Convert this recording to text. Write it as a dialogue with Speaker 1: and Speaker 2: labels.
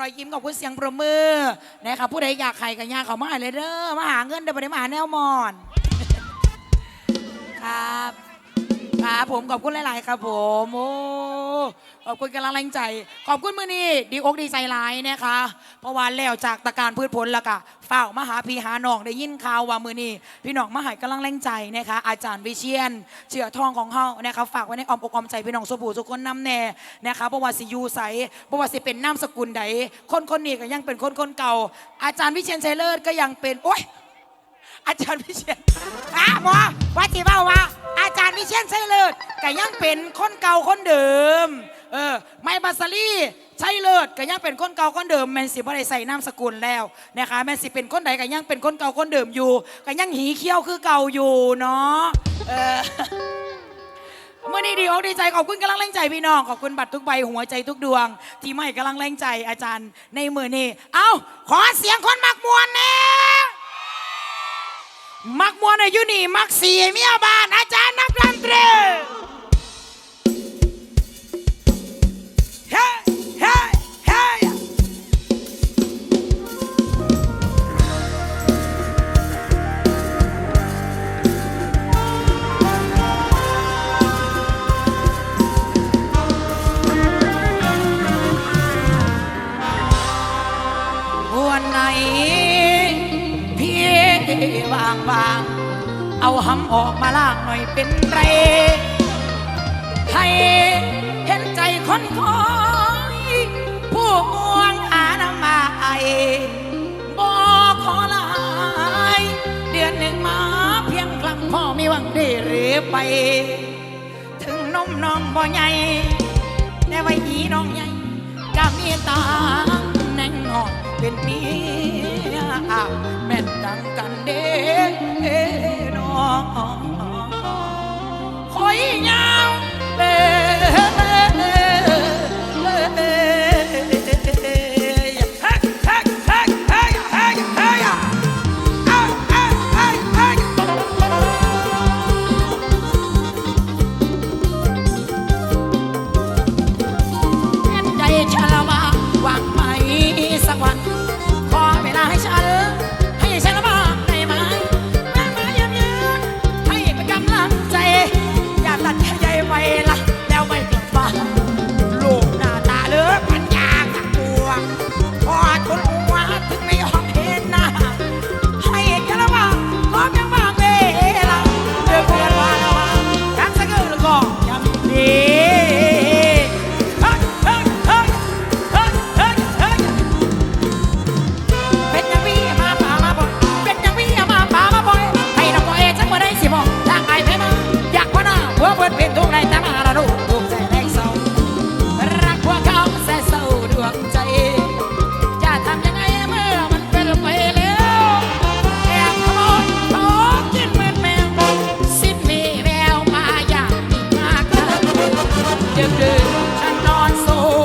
Speaker 1: รอยยิ้มขอบคุณเสียงประมือนะครับผู้ใดอยากใครกันยาเขามาเลยเด้อมาหาเงินเดี๋ยวไปมาหาแนวมอน ครับ ครับผมขอบคุณหลาย ๆ ครับผมโอ้ขอบคุณกำลังแรงใจ ขอบคุณมือนี้ดีอกดีใจหลายนะคะเพราะว่าแล้วจากตะการพืชผลแล้วก็ฝ้ากมาหาพี่หาน้องได้ยินข่าวว่ามือนี้พี่น้องมาหายกำลังแรงใจนะคะ อาจารย์วิเชียนเจือทองของเฮานะคะฝากไว้ในอ้อมอกอ้อมใจพี่น้องสุบูสุคนน้ำแน่นะคะเพราะว่าสิอยูใสเพราะว่าสิเป็นนามสกุลใดคนคนนี้ก็ยังเป็นคนคนเก่า อาจารย์วิเชียนชัยเลิศก็ยังเป็นโอ๊ย อาจารย์วิเชียนอะหมอว่าจีว่าว่า อาจารย์วิเชียนใช่เลิศก็ยังเป็นคนเก่าคนเดิม เออ ไม่บัสลี่ใช่เลิศก็ยังเป็นคนเก่าคนเดิมแมนสิบ่ได้ใส่นามสกุลแล้วนะคะแมนสิเป็นคนใดก็ยังเป็นคนเก่าคนเดิมอยู่ก็ยังหีเขี้ยวคือเก่าอยู่เนาะเออเมื่อนี้ดีอกดีใจขอบคุณกำลังแรงใจพี่น้องขอบคุณบัตรทุกใบหัวใจทุกดวง ที่ไม่กำลังแรงใจอาจารย์ในมือนี้ เอ้าขอเสียงคนมักมวนแน่ มักมวนอายุนี่ มักสีเมียบ้านอาจารย์นักดนตรี วางวาง เอาหำออกมาล่างหน่อยเป็นไรให้เห็นใจคนคอยผู้ม่วงหาน้ำมาไอบอกขอลายเดือนหนึ่งมาเพียงครั้งพ่อมีหวังได้หรือไป ถึงนมน้องบ่ใหญ่แต่ว่าอีน้องใหญ่ก็มีตาแน่งนอนเป็นเมีย on so